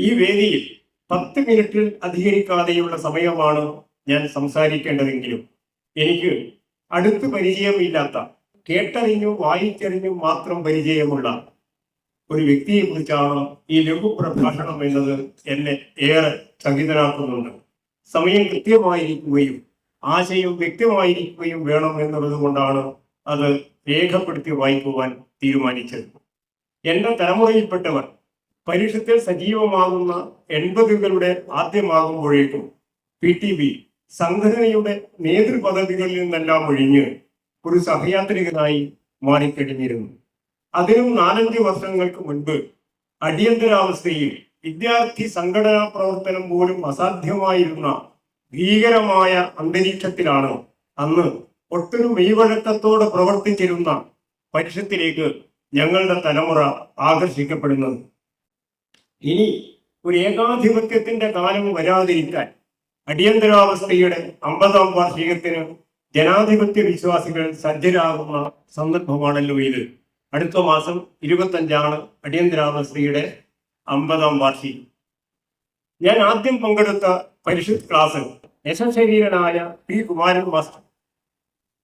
ഈ വേദിയിൽ പത്ത് മിനിറ്റിൽ അധികരിക്കാതെയുള്ള സമയമാണ് ഞാൻ സംസാരിക്കേണ്ടതെങ്കിലും എനിക്ക് അടുത്ത് പരിചയമില്ലാത്ത കേട്ടറിഞ്ഞും വായിച്ചറിഞ്ഞും മാത്രം പരിചയമുള്ള ഒരു വ്യക്തിയെ കുറിച്ചാണ് ഈ ലഘു പ്രഭാഷണം എന്നത് എന്നെ ഏറെ ചകിതനാക്കുന്നുണ്ട്. സമയം കൃത്യമായിരിക്കുകയും ആശയം വ്യക്തമായിരിക്കുകയും വേണം എന്നുള്ളത് കൊണ്ടാണ് അത് രേഖപ്പെടുത്തി വായിക്കുവാൻ തീരുമാനിച്ചത്. എന്റെ തലമുറയിൽപ്പെട്ടവർ പരിഷത്തിൽ സജീവമാകുന്ന എൺപതുകളുടെ ആദ്യമാകുമ്പോഴേക്കും പി ടി ബി സംഘടനയുടെ നേതൃപദവികളിൽ നിന്നെല്ലാം ഒഴിഞ്ഞ് ഒരു സഹയാത്രികനായി മാറിക്കഴിഞ്ഞിരുന്നു അതിനും നാലഞ്ച് വർഷങ്ങൾക്ക് മുൻപ് അടിയന്തരാവസ്ഥയിൽ വിദ്യാർത്ഥി സംഘടനാ പ്രവർത്തനം പോലും അസാധ്യമായിരുന്ന ഭീകരമായ അന്തരീക്ഷത്തിലാണ് അന്ന് ഒട്ടൊരു മെയ്വഴക്കത്തോടെ പ്രവർത്തിച്ചിരുന്ന പരിഷത്തിലേക്ക് ഞങ്ങളുടെ തലമുറ ആകർഷിക്കപ്പെടുന്നത്. ഇനി ഒരു ഏകാധിപത്യത്തിന്റെ കാലം വരാതിരിക്കാൻ അടിയന്തരാവസ്ഥയുടെ അമ്പതാം വാർഷികത്തിന് ജനാധിപത്യ വിശ്വാസികൾ സജ്ജരാകുന്ന സന്ദർഭമാണല്ലോ ഇത്. അടുത്ത മാസം ഇരുപത്തഞ്ചാണ് അടിയന്തരാവസ്ഥയുടെ അമ്പതാം വാർഷികം. ഞാൻ ആദ്യം പങ്കെടുത്ത പരിശുദ്ധ ക്ലാസ് യശശരീരനായ പി കുമാരൻ മാസ്റ്റർ.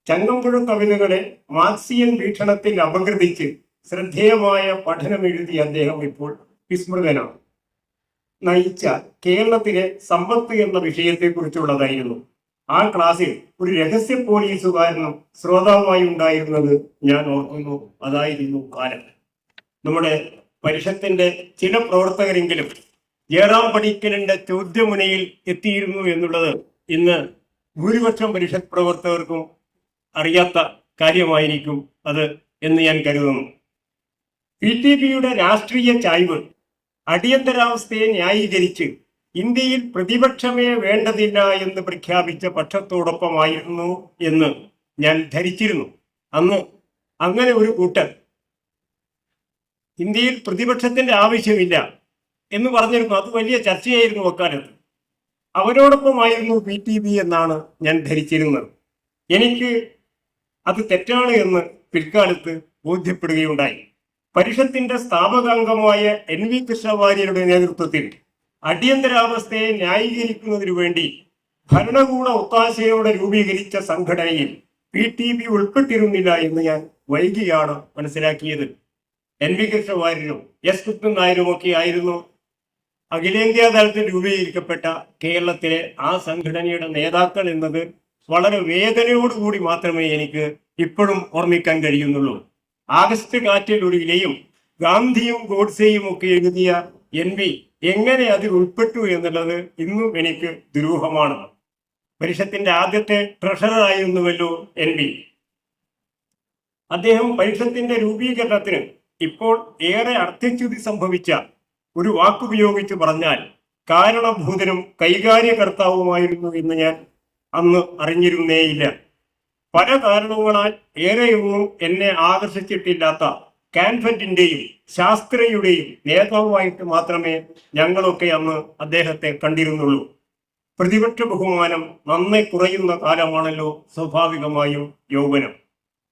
ചങ്ങമ്പുഴ കവിതകളെ മാർക്സിയൻ വീക്ഷണത്തിൽ അപഗ്രഥിച്ച് ശ്രദ്ധേയമായ പഠനം എഴുതി അദ്ദേഹം ഇപ്പോൾ വിസ്മൃതനാണ് നയിച്ച കേരളത്തിലെ സമ്പത്ത് എന്ന വിഷയത്തെക്കുറിച്ചുള്ളതായിരുന്നു. ആ ക്ലാസ്സിൽ ഒരു രഹസ്യ പോലീസുകാരനും ശ്രോതാവായി ഉണ്ടായിരുന്നത് ഞാൻ ഓർക്കുന്നു. അതായിരുന്നു കാലം നമ്മുടെ പരിഷത്തിന്റെ ചില പ്രവർത്തകരെങ്കിലും ജയറാം പടിക്കലിന്റെ ചോദ്യമുനയിൽ എത്തിയിരുന്നു എന്നുള്ളത് ഇന്ന് ഭൂരിപക്ഷം പരിഷത്ത് പ്രവർത്തകർക്കും അറിയാത്ത കാര്യമായിരിക്കും അത് എന്ന് ഞാൻ കരുതുന്നു. പി ടി പിയുടെ രാഷ്ട്രീയ ചായ്വ് അടിയന്തരാവസ്ഥയെ ന്യായീകരിച്ച് ഇന്ത്യയിൽ പ്രതിപക്ഷമേ വേണ്ടതില്ല എന്ന് പ്രഖ്യാപിച്ച പക്ഷത്തോടൊപ്പമായിരുന്നു എന്ന് ഞാൻ ധരിച്ചിരുന്നു. അന്ന് അങ്ങനെ ഒരു കൂട്ടർ ഇന്ത്യയിൽ പ്രതിപക്ഷത്തിന്റെ ആവശ്യമില്ല എന്ന് പറഞ്ഞിരുന്നു. അത് വലിയ ചർച്ചയായിരുന്നു അക്കാലത്ത് അവരോടൊപ്പമായിരുന്നു പി ടി ബി എന്നാണ് ഞാൻ ധരിച്ചിരുന്നത്. എനിക്ക് അത് തെറ്റാണ് എന്ന് പിൽക്കാലത്ത് ബോധ്യപ്പെടുകയുണ്ടായി. പരിഷത്തിന്റെ സ്ഥാപകാംഗമായ എൻ വി കൃഷ്ണവാര്യരുടെ നേതൃത്വത്തിൽ അടിയന്തരാവസ്ഥയെ ന്യായീകരിക്കുന്നതിനു വേണ്ടി ഭരണകൂട ഒത്താശയോടെ രൂപീകരിച്ച സംഘടനയിൽ പി ടി പി ഉൾപ്പെട്ടിരുന്നില്ല എന്ന് ഞാൻ വൈകിയാണ് മനസ്സിലാക്കിയത്. എൻ വി കൃഷ്ണവാര്യരും എസ് കൃഷ്ണൻ നായരും ഒക്കെ ആയിരുന്നു അഖിലേന്ത്യാ തലത്തിൽ രൂപീകരിക്കപ്പെട്ട കേരളത്തിലെ ആ സംഘടനയുടെ നേതാക്കൾ എന്നത് വളരെ വേദനയോടുകൂടി മാത്രമേ എനിക്ക് ഇപ്പോഴും ഓർമ്മിക്കാൻ കഴിയുന്നുള്ളൂ. ആഗസ്റ്റ് കാറ്റിൽ ഒരു ഇലയും ഗാന്ധിയും ഗോഡ്സെയും ഒക്കെ എഴുതിയ എൻ വി എങ്ങനെ അതിൽ ഉൾപ്പെട്ടു എന്നുള്ളത് ഇന്നും എനിക്ക് ദുരൂഹമാണ്. പരിഷത്തിന്റെ ആദ്യത്തെ ട്രഷററായിരുന്നുവല്ലോ എൻ വി. അദ്ദേഹം പരിഷത്തിന്റെ രൂപീകരണത്തിന് ഇപ്പോൾ ഏറെ അർത്ഥച്യുതി സംഭവിച്ച ഒരു വാക്കുപയോഗിച്ച് പറഞ്ഞാൽ കാരണഭൂതനും കൈകാര്യകർത്താവുമായിരുന്നു എന്ന് ഞാൻ അന്ന് അറിഞ്ഞിരുന്നേയില്ല. പല കാരണങ്ങളാൽ ഏറെയൊന്നും എന്നെ ആകർഷിച്ചിട്ടില്ലാത്ത കാൻഫറ്റിന്റെയും ശാസ്ത്രയുടെയും നേതാവുമായിട്ട് മാത്രമേ ഞങ്ങളൊക്കെ അന്ന് അദ്ദേഹത്തെ കണ്ടിരുന്നുള്ളൂ. പ്രതിപക്ഷ ബഹുമാനം നന്നെ കുറയുന്ന കാലമാണല്ലോ സ്വാഭാവികമായും യൗവനം.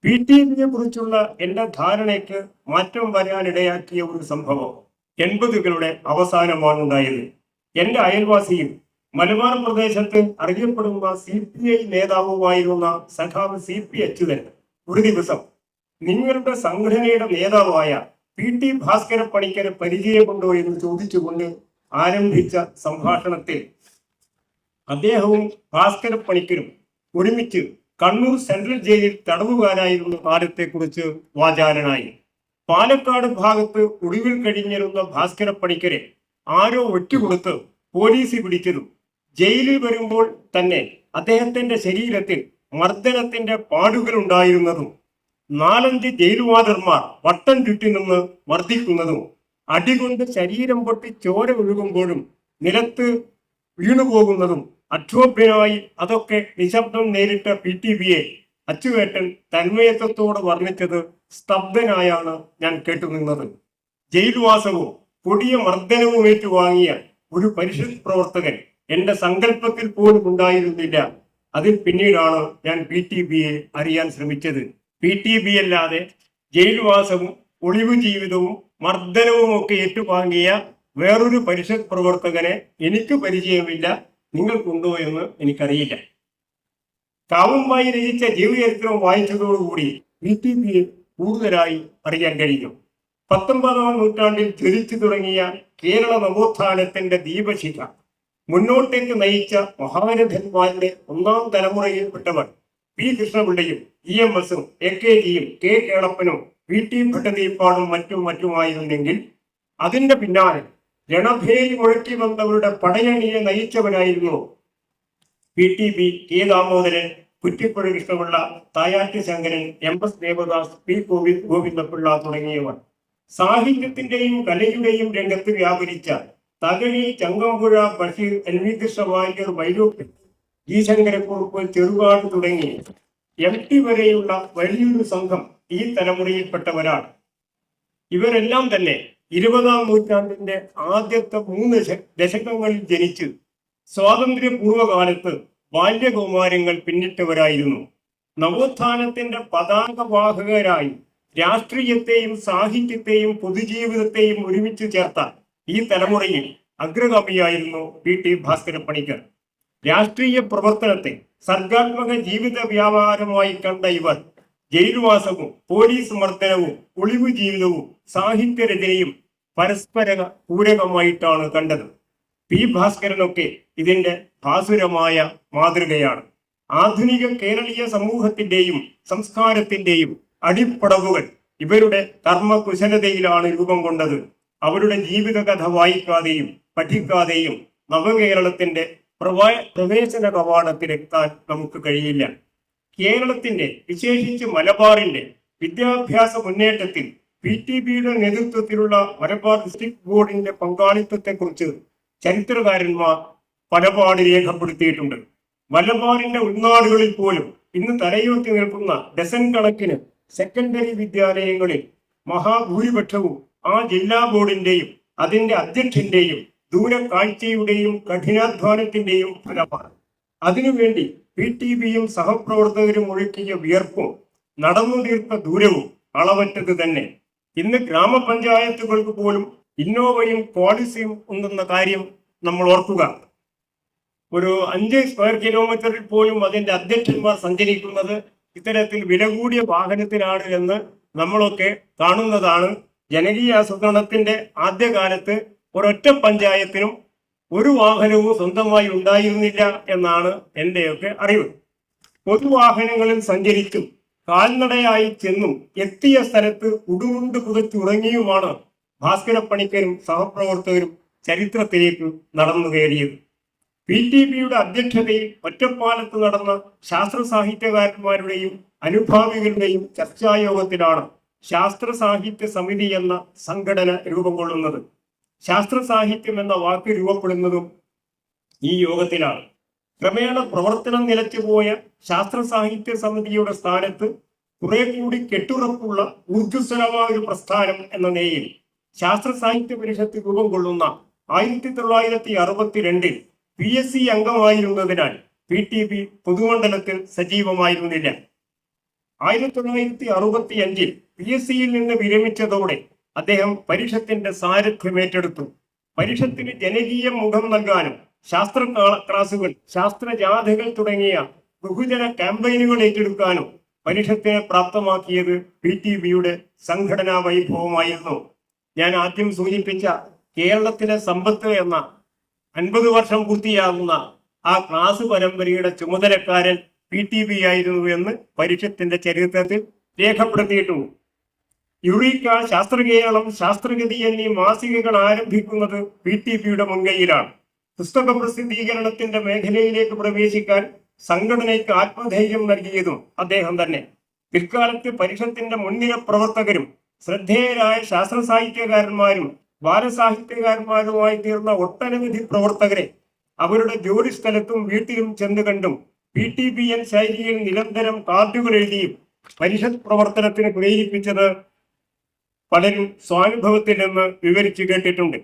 പി ടി എമ്മിനെ കുറിച്ചുള്ള എന്റെ ധാരണയ്ക്ക് മാറ്റം വരാനിടയാക്കിയ ഒരു സംഭവം എൺപതുകളുടെ അവസാനമാണുണ്ടായത്. എന്റെ അയൽവാസിയും മലബാർ പ്രദേശത്ത് അറിയപ്പെടുന്ന സി പി ഐ നേതാവുമായിരുന്ന സഖാവ് സി പി അച്യുതൻ ഒരു ദിവസം നിങ്ങളുടെ സംഘടനയുടെ നേതാവായ പി ടി ഭാസ്കര പണിക്കരെ പരിചയമുണ്ടോ എന്ന് ചോദിച്ചുകൊണ്ട് ആരംഭിച്ച സംഭാഷണത്തിൽ അദ്ദേഹവും ഭാസ്കര പണിക്കരും ഒരുമിച്ച് കണ്ണൂർ സെൻട്രൽ ജയിലിൽ തടവുകാരായിരുന്ന കാലത്തെക്കുറിച്ച് വാചാലനായി. പാലക്കാട് ഭാഗത്ത് ഒടുവിൽ കഴിഞ്ഞിരുന്ന ഭാസ്കര പണിക്കരെ ആരോ ഒറ്റുകൊടുത്ത് പോലീസ് പിടിച്ചതും ജയിലിൽ വരുമ്പോൾ തന്നെ അദ്ദേഹത്തിന്റെ ശരീരത്തിൽ മർദ്ദനത്തിന്റെ പാടുകൾ ഉണ്ടായിരുന്നതും നാലഞ്ച് ജയിൽവാദർമാർ വട്ടം ചുറ്റി നിന്ന് മർദ്ദിക്കുന്നതും അടികൊണ്ട് ശരീരം പൊട്ടി ചോര ഒഴുകുമ്പോഴും നിലത്ത് വീണുപോകുന്നതും അക്ഷോഭ്യനായി അതൊക്കെ നിശബ്ദം നേരിട്ട പി ടി ബിയെ അച്ചുവേട്ടൻ തന്മയത്വത്തോട് വർണിച്ചത് സ്തബ്ധനായാണ് ഞാൻ കേട്ടുനിന്നത്. ജയിൽവാസവും കൊടിയ മർദ്ദനവും ഏറ്റുവാങ്ങിയ ഒരു പരിശുദ്ധ പ്രവർത്തകൻ എന്റെ സങ്കല്പത്തിൽ പോലും ഉണ്ടായിരുന്നില്ല. അതിൽ പിന്നീടാണ് ഞാൻ പി ടി ബിയെ അറിയാൻ ശ്രമിച്ചത്. പി ടി ബി അല്ലാതെ ജയിൽവാസവും ഒളിവു ജീവിതവും മർദ്ദനവും ഒക്കെ ഏറ്റുവാങ്ങിയ വേറൊരു പരിഷത്ത് പ്രവർത്തകനെ എനിക്ക് പരിചയമില്ല. നിങ്ങൾക്കുണ്ടോ എന്ന് എനിക്കറിയില്ല. കാവുമായി രചിച്ച ജീവചരിത്രം വായിച്ചതോടുകൂടി പി ടി പിയെ കൂടുതലായി അറിയാൻ കഴിഞ്ഞു. പത്തൊമ്പതാം നൂറ്റാണ്ടിൽ ജ്വലിച്ചു തുടങ്ങിയ കേരള നവോത്ഥാനത്തിന്റെ ദീപശിഖ. മുന്നോട്ടേക്ക് നയിച്ച മഹാരഥന്മാരുടെ ഒന്നാം തലമുറയിൽപ്പെട്ടവർ പി കൃഷ്ണപിള്ളയും ഇ എം എസും എ കെ ജിയും കെ കേളപ്പനും വി ടി ഭട്ടതിരിപ്പാടും മറ്റും മറ്റുമായിരുന്നെങ്കിൽ അതിന്റെ പിന്നാലെ രണഭേരി മുഴക്കി വന്നവരുടെ പടയണിയെ നയിച്ചവനായിരുന്നു P T B K Damodaran Kuttippuzha Krishna Pillai Thayat Sankaran M S Devadas P Govind Govinda Pillai തുടങ്ങിയവർ. സാഹിത്യത്തിന്റെയും കലയുടെയും രംഗത്ത് വ്യാപരിച്ച Thakazhi Changampuzha Basheer N V Krishna Warrier Vyloppilli G. Sankara Kurup Cherukad തുടങ്ങി. എം. ടി. വരെയുള്ള വലിയൊരു സംഘം ഈ തലമുറയിൽപ്പെട്ടവരാണ്. ഇവരെല്ലാം തന്നെ ഇരുപതാം നൂറ്റാണ്ടിന്റെ ആദ്യത്തെ മൂന്ന് ദശകങ്ങളിൽ ജനിച്ച് സ്വാതന്ത്ര്യ പൂർവകാലത്ത് ബാല്യകൗമാരങ്ങൾ പിന്നിട്ടവരായിരുന്നു. നവോത്ഥാനത്തിന്റെ പതാകവാഹകരായി രാഷ്ട്രീയത്തെയും സാഹിത്യത്തെയും പൊതുജീവിതത്തെയും ഒരുമിച്ച് ചേർത്ത ഈ തലമുറയിൽ അഗ്രഗാമിയായിരുന്നു പി ടി ഭാസ്കര പണിക്കർ. രാഷ്ട്രീയ പ്രവർത്തനത്തെ സർഗാത്മക ജീവിത വ്യാപാരമായി കണ്ട ഇവർ ജയിൽവാസവും പോലീസ് മർദ്ദനവും ഒളിവു ജീവിതവും സാഹിത്യരചനയും പരസ്പര പൂരകമായിട്ടാണ് കണ്ടത്. പി ഭാസ്കരനൊക്കെ ഇതിന്റെ ഭാസുരമായ മാതൃകയാണ്. ആധുനിക കേരളീയ സമൂഹത്തിന്റെയും സംസ്കാരത്തിന്റെയും അടിപ്പടവുകൾ ഇവരുടെ കർമ്മകുശലതയിലാണ് രൂപം കൊണ്ടത്. അവരുടെ ജീവിത കഥ വായിക്കാതെയും പഠിക്കാതെയും നവകേരളത്തിന്റെ പ്രവാ പ്രവേശന കവാടത്തിലെത്താൻ നമുക്ക് കഴിയില്ല. കേരളത്തിന്റെ വിശേഷിച്ച് മലബാറിന്റെ വിദ്യാഭ്യാസ മുന്നേറ്റത്തിൽ പി ടി ബിയുടെ നേതൃത്വത്തിലുള്ള മലബാർ ഡിസ്ട്രിക്ട് ബോർഡിന്റെ പങ്കാളിത്തത്തെക്കുറിച്ച് ചരിത്രകാരന്മാർ പലപാട് രേഖപ്പെടുത്തിയിട്ടുണ്ട്. മലബാറിന്റെ ഉൾനാടുകളിൽ പോലും ഇന്ന് തലയുയർത്തി നിൽക്കുന്ന ഡസൻ കണക്കിന് സെക്കൻഡറി വിദ്യാലയങ്ങളിൽ മഹാഭൂരിപക്ഷവും ആ ജില്ലാ ബോർഡിന്റെയും അതിന്റെ അധ്യക്ഷന്റെയും ദൂരക്കാഴ്ചയുടെയും കഠിനാധ്വാനത്തിന്റെയും ഫലമാണ്. അതിനുവേണ്ടി പി ടി ബിയും സഹപ്രവർത്തകരും ഒഴുക്കിയ വിയർപ്പും നടന്നു തീർത്ത ദൂരവും അളവറ്റത് തന്നെ. ഇന്ന് ഗ്രാമപഞ്ചായത്തുകൾക്ക് പോലും ഇന്നോവയും പോളിസിയും ഉണ്ടെന്ന കാര്യം നമ്മൾ ഓർക്കുക. ഒരു അഞ്ച് സ്ക്വയർ കിലോമീറ്ററിൽ പോലും അതിന്റെ അധ്യക്ഷന്മാർ സഞ്ചരിക്കുന്നത് ഇത്തരത്തിൽ വില കൂടിയ വാഹനത്തിലാണ് എന്ന് നമ്മളൊക്കെ കാണുന്നതാണ്. ജനകീയ ആസൂത്രണത്തിന്റെ ആദ്യകാലത്ത് ഒരൊറ്റ പഞ്ചായത്തിനും ഒരു വാഹനവും സ്വന്തമായി ഉണ്ടായിരുന്നില്ല എന്നാണ് എന്റെയൊക്കെ അറിവ്. പൊതുവാഹനങ്ങളിൽ സഞ്ചരിച്ചും കാൽനടയായി ചെന്നും എത്തിയ സ്ഥലത്ത് ഉടുമുണ്ട് പുതച്ചുറങ്ങിയുമാണ് ഭാസ്കര പണിക്കരും സഹപ്രവർത്തകരും ചരിത്രത്തിലേക്ക് നടന്നു കയറിയത്. പി ടി ബിയുടെ അധ്യക്ഷതയിൽ ഒറ്റപ്പാലത്ത് നടന്ന ശാസ്ത്ര സാഹിത്യകാരന്മാരുടെയും അനുഭാവികളുടെയും ചർച്ചായോഗത്തിലാണ് ശാസ്ത്ര സാഹിത്യ സമിതി എന്ന സംഘടന രൂപം കൊള്ളുന്നത്. ശാസ്ത്ര സാഹിത്യം എന്ന വാക്ക് രൂപപ്പെടുന്നതും ഈ യോഗത്തിലാണ്. ക്രമേണ പ്രവർത്തനം നിലച്ചുപോയ ശാസ്ത്ര സാഹിത്യ സമിതിയുടെ സ്ഥാനത്ത് കുറെ കൂടി കെട്ടുറപ്പുള്ള ഊർജസ്വലമായ ഒരു പ്രസ്ഥാനം എന്ന നിലയിൽ ശാസ്ത്ര സാഹിത്യ പരിഷത്ത് രൂപം കൊള്ളുന്ന ആയിരത്തി തൊള്ളായിരത്തി അറുപത്തിരണ്ടിൽ പി എസ് സി അംഗമായിരുന്നതിനാൽ പി ടി പി പൊതുമണ്ഡലത്തിൽ സജീവമായിരുന്നില്ല. ആയിരത്തി തൊള്ളായിരത്തി അറുപത്തി അഞ്ചിൽ പി എസ് സിയിൽ നിന്ന് വിരമിച്ചതോടെ അദ്ദേഹം പരിഷത്തിന്റെ സാരഥ്യം ഏറ്റെടുത്തു. പരിഷത്തിന് ജനകീയ മുഖം നൽകാനും ശാസ്ത്ര ക്ലാ- ക്ലാസുകൾ ശാസ്ത്ര ജാഥകൾ തുടങ്ങിയ ബഹുജന ക്യാമ്പയിനുകൾ ഏറ്റെടുക്കാനും പരിഷത്തിനെ പ്രാപ്തമാക്കിയത് പി ടി ബിയുടെ സംഘടനാ വൈഭവമായിരുന്നു. ഞാൻ ആദ്യം സൂചിപ്പിച്ച കേരളത്തിലെ സമ്പത്ത് എന്ന അൻപത് വർഷം പൂർത്തിയാകുന്ന ആ ക്ലാസ് പരമ്പരയുടെ ചുമതലക്കാരൻ പി ടി ബി ആയിരുന്നു എന്ന് പരിഷത്തിന്റെ ചരിത്രത്തിൽ രേഖപ്പെടുത്തിയിട്ടുണ്ട് യുറീക്ക ശാസ്ത്രകേരളം ശാസ്ത്രഗതി എന്നീ മാസികകൾ ആരംഭിക്കുന്നത് പി ടി പിയുടെ മുൻകൈയിലാണ്. പുസ്തക പ്രസിദ്ധീകരണത്തിന്റെ മേഖലയിലേക്ക് പ്രവേശിക്കാൻ സംഘടനയ്ക്ക് ആത്മധൈര്യം നൽകിയതും അദ്ദേഹം തന്നെ. പിൽക്കാലത്ത് പരിഷത്തിന്റെ മുൻനിര പ്രവർത്തകരും ശ്രദ്ധേയരായ ശാസ്ത്ര സാഹിത്യകാരന്മാരും ബാലസാഹിത്യകാരന്മാരുമായി തീർന്ന ഒട്ടനവധി പ്രവർത്തകരെ അവരുടെ ജോലി സ്ഥലത്തും വീട്ടിലും ചെന്ന് കണ്ടും പി ടി പി എൻ ശൈലിയിൽ നിരന്തരം കാർഡുകൾ എഴുതിയും പരിഷത്ത് പ്രവർത്തനത്തിന് പ്രേരിപ്പിച്ചത് പലരും സ്വാനുഭവത്തിൽ നിന്ന് വിവരിച്ചു കേട്ടിട്ടുണ്ട്.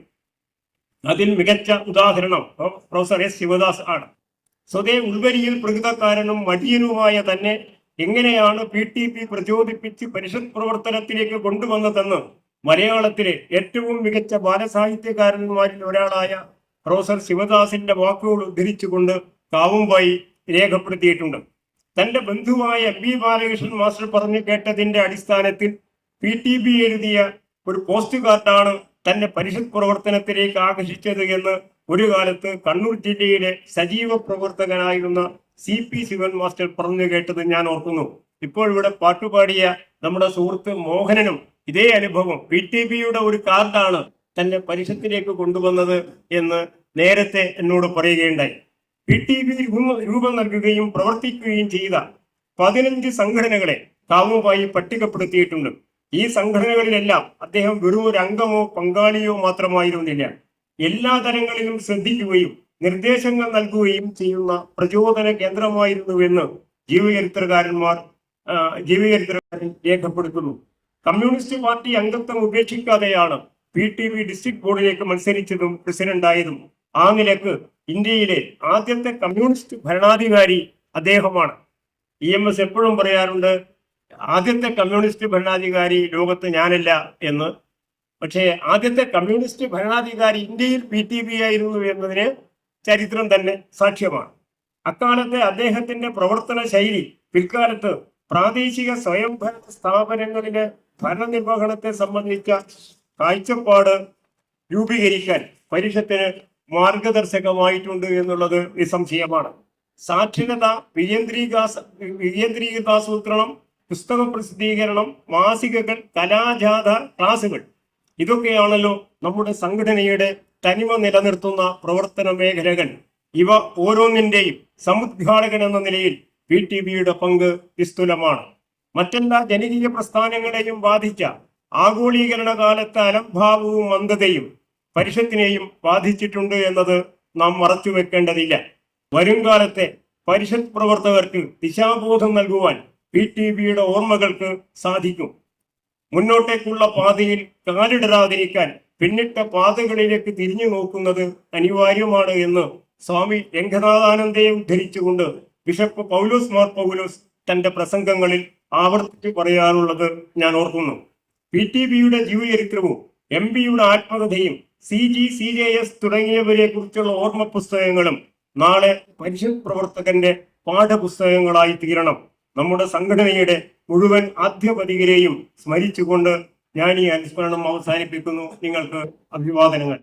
അതിൽ മികച്ച ഉദാഹരണം പ്രൊഫസർ എസ് ശിവദാസ് ആണ്. സ്വതേ ഉൾവരിയിൽ പ്രകൃതക്കാരനും മടിയനുമായ തന്നെ എങ്ങനെയാണ് പി ടി പി പ്രചോദിപ്പിച്ച് പരിഷത്ത് പ്രവർത്തനത്തിലേക്ക് കൊണ്ടുവന്നതെന്ന് മലയാളത്തിലെ ഏറ്റവും മികച്ച ബാലസാഹിത്യകാരന്മാരിൽ ഒരാളായ പ്രൊഫസർ ശിവദാസിന്റെ വാക്കുകൾ ഉദ്ധരിച്ചുകൊണ്ട് കാവുമ്പായി രേഖപ്പെടുത്തിയിട്ടുണ്ട്. തന്റെ ബന്ധുവായ എം വി ബാലകൃഷ്ണൻ മാസ്റ്റർ പറഞ്ഞു കേട്ടതിന്റെ അടിസ്ഥാനത്തിൽ പി ടി ബി എഴുതിയ ഒരു പോസ്റ്റ് കാർഡാണ് തന്നെ പരിഷത്ത് പ്രവർത്തനത്തിലേക്ക് ആകർഷിച്ചത് എന്ന് ഒരു കാലത്ത് കണ്ണൂർ ജില്ലയിലെ സജീവ പ്രവർത്തകനായിരുന്ന സി പി ശിവൻ മാസ്റ്റർ പറഞ്ഞു കേട്ടത് ഞാൻ ഓർക്കുന്നു. ഇപ്പോൾ ഇവിടെ പാട്ടുപാടിയ നമ്മുടെ സുഹൃത്ത് മോഹനനും ഇതേ അനുഭവം പി ടി ബിയുടെ ഒരു കാർഡാണ് തന്നെ പരിഷത്തിലേക്ക് കൊണ്ടുവന്നത് എന്ന് നേരത്തെ എന്നോട് പറയുകയുണ്ടായി. പി ടി രൂപം നൽകുകയും പ്രവർത്തിക്കുകയും ചെയ്ത പതിനഞ്ച് സംഘടനകളെ കാവുമായി പട്ടികപ്പെടുത്തിയിട്ടുണ്ട്. ഈ സംഘടനകളിലെല്ലാം അദ്ദേഹം വെറും ഒരു അംഗമോ പങ്കാളിയോ മാത്രമായിരുന്നില്ല. എല്ലാ തരങ്ങളിലും ശ്രദ്ധിക്കുകയും നിർദ്ദേശങ്ങൾ നൽകുകയും ചെയ്യുന്ന പ്രചോദന കേന്ദ്രമായിരുന്നുവെന്ന് ജീവചരിത്രകാരന്മാർ ജീവചരിത്രകാരൻ രേഖപ്പെടുത്തുന്നു. കമ്മ്യൂണിസ്റ്റ് പാർട്ടി അംഗത്വം ഉപേക്ഷിക്കാതെയാണ് പി ടി വി ഡിസ്ട്രിക്ട് ബോർഡിലേക്ക് മത്സരിച്ചതും പ്രസിഡന്റായതും. ആ നിലയ്ക്ക് ഇന്ത്യയിലെ ആദ്യത്തെ കമ്മ്യൂണിസ്റ്റ് ഭരണാധികാരി അദ്ദേഹമാണ്. ഇ എം എസ് എപ്പോഴും പറയാറുണ്ട് ആദ്യത്തെ കമ്മ്യൂണിസ്റ്റ് ഭരണാധികാരി ലോകത്ത് ഞാനല്ല എന്ന്. പക്ഷേ ആദ്യത്തെ കമ്മ്യൂണിസ്റ്റ് ഭരണാധികാരി ഇന്ത്യയിൽ പി ടി ബി ആയിരുന്നു എന്നതിന് ചരിത്രം തന്നെ സാക്ഷ്യമാണ്. അക്കാലത്തെ അദ്ദേഹത്തിന്റെ പ്രവർത്തന ശൈലി പിൽക്കാലത്ത് പ്രാദേശിക സ്വയംഭരണ സ്ഥാപനങ്ങളിലെ ഭരണനിർവഹണത്തെ സംബന്ധിച്ച കാഴ്ചപ്പാട് രൂപീകരിക്കാൻ പരിഷത്തിന് മാർഗദർശകമായിട്ടുണ്ട് എന്നുള്ളത് നിസ്സംശയമാണ്. സാക്ഷരത വികേന്ദ്രീകാസ വികേന്ദ്രീകൃതാസൂത്രണം പുസ്തക പ്രസിദ്ധീകരണം മാസികകൾ കലാജാഥ ക്ലാസുകൾ ഇതൊക്കെയാണല്ലോ നമ്മുടെ സംഘടനയുടെ തനിമ നിലനിർത്തുന്ന പ്രവർത്തന മേഖലകൾ. ഇവ ഓരോന്നിന്റെയും സമുദ്ഘാടകൻ എന്ന നിലയിൽ പി ടി ബിയുടെ പങ്ക് വിസ്തുലമാണ് മറ്റെല്ലാ ജനകീയ പ്രസ്ഥാനങ്ങളെയും ബാധിച്ച ആഗോളീകരണ കാലത്തെ അലംഭാവവും മന്ദതയും പരിഷത്തിനെയും ബാധിച്ചിട്ടുണ്ട് എന്നത് നാം മറച്ചു വെക്കേണ്ടതില്ല. വരുംകാലത്തെ പരിഷത്ത് പ്രവർത്തകർക്ക് ദിശാബോധം നൽകുവാൻ പി ടി ബിയുടെ ഓർമ്മകൾക്ക് സാധിക്കും. മുന്നോട്ടേക്കുള്ള പാതയിൽ കാലിടരാതിരിക്കാൻ പിന്നിട്ട പാതകളിലേക്ക് തിരിഞ്ഞു നോക്കുന്നത് അനിവാര്യമാണ് എന്ന് സ്വാമി രംഗനാഥാനന്ദയെ ഉദ്ധരിച്ചുകൊണ്ട് ബിഷപ്പ് പൗലോസ് മാർ പൗലോസ് തന്റെ പ്രസംഗങ്ങളിൽ ആവർത്തിച്ച് പറയാറുള്ളത് ഞാൻ ഓർക്കുന്നു. പി ടി ബിയുടെ ജീവചരിത്രവും എം പിയുടെ ആത്മകഥയും C G C J S തുടങ്ങിയവരെ കുറിച്ചുള്ള ഓർമ്മ പുസ്തകങ്ങളും നാളെ പരിഷത്ത് പ്രവർത്തകന്റെ പാഠപുസ്തകങ്ങളായി തീരണം. നമ്മുടെ സംഘടനയുടെ മുഴുവൻ ആദ്യപതികരെയും സ്മരിച്ചുകൊണ്ട് ഞാൻ ഈ അനുസ്മരണം അവസാനിപ്പിക്കുന്നു. നിങ്ങൾക്ക് അഭിവാദനങ്ങൾ.